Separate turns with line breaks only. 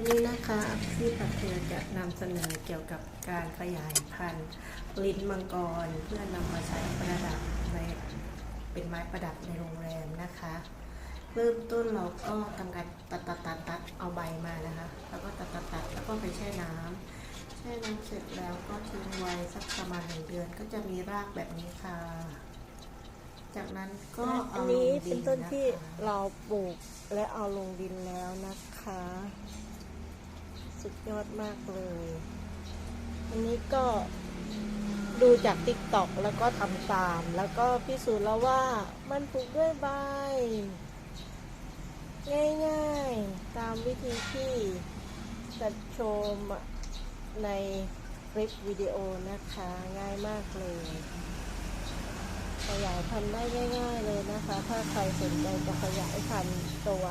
วันนี้นะคะพี่ปัทเทือจะนำเสนอเกี่ยวกับการขยายพันธุ์ลิ้นมังกร เพื่อนำมาใช้ประดับในเป็นไม้ประดับในโรงแรมนะคะ เริ่มต้นเราก็ทำการตัดตัดตัดตัดเอาใบมานะคะ แล้วก็ตัดตัดตัดแล้วก็ไปแช่น้ำแช่น้ำเสร็จแล้วก็ทิ้งไว้สักประมาณหนึ่งเดือนก็จะมีรากแบบนี้ค่ะ จากนั้นก็
อั
เอา
น
ล
นี้
ง
เป็น
ดิ
ต้นที่ะ
คะ
เราปลูกและเอาลงดินแล้วนะคะ สุดยอดมากเลยอันนี้ก็ดูจากติ๊กต็อกแล้วก็ทำตาม แล้วก็พิสูจน์แล้วว่ามันปลูกด้วยใบ ง่ายๆ ตามวิธีที่จัดชมในคลิปวิดีโอนะคะ ง่ายมากเลยขยายพันธุ์ได้ง่าย ๆ เลยนะคะ ถ้าใครสนใจจะขยายพันธุ์ตัว